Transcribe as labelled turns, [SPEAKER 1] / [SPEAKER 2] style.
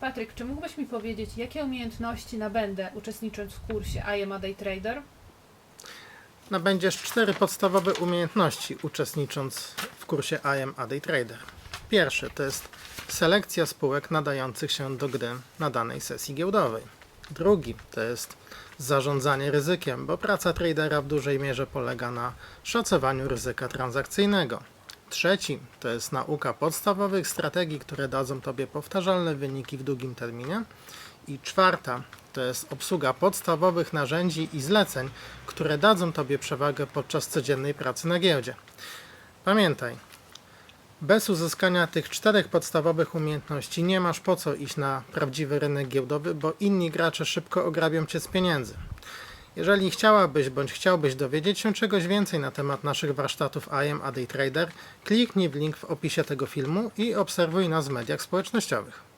[SPEAKER 1] Patryk, czy mógłbyś mi powiedzieć, jakie umiejętności nabędę uczestnicząc w kursie I am a day trader?
[SPEAKER 2] Nabędziesz cztery podstawowe umiejętności uczestnicząc w kursie I am a day trader. Pierwszy to jest selekcja spółek nadających się do gry na danej sesji giełdowej. Drugi to jest zarządzanie ryzykiem, bo praca tradera w dużej mierze polega na szacowaniu ryzyka transakcyjnego. Trzeci to jest nauka podstawowych strategii, które dadzą Tobie powtarzalne wyniki w długim terminie. I czwarta to jest obsługa podstawowych narzędzi i zleceń, które dadzą Tobie przewagę podczas codziennej pracy na giełdzie. Pamiętaj, bez uzyskania tych czterech podstawowych umiejętności nie masz po co iść na prawdziwy rynek giełdowy, bo inni gracze szybko ograbią Cię z pieniędzy. Jeżeli chciałabyś bądź chciałbyś dowiedzieć się czegoś więcej na temat naszych warsztatów I am a Day Trader, kliknij w link w opisie tego filmu i obserwuj nas w mediach społecznościowych.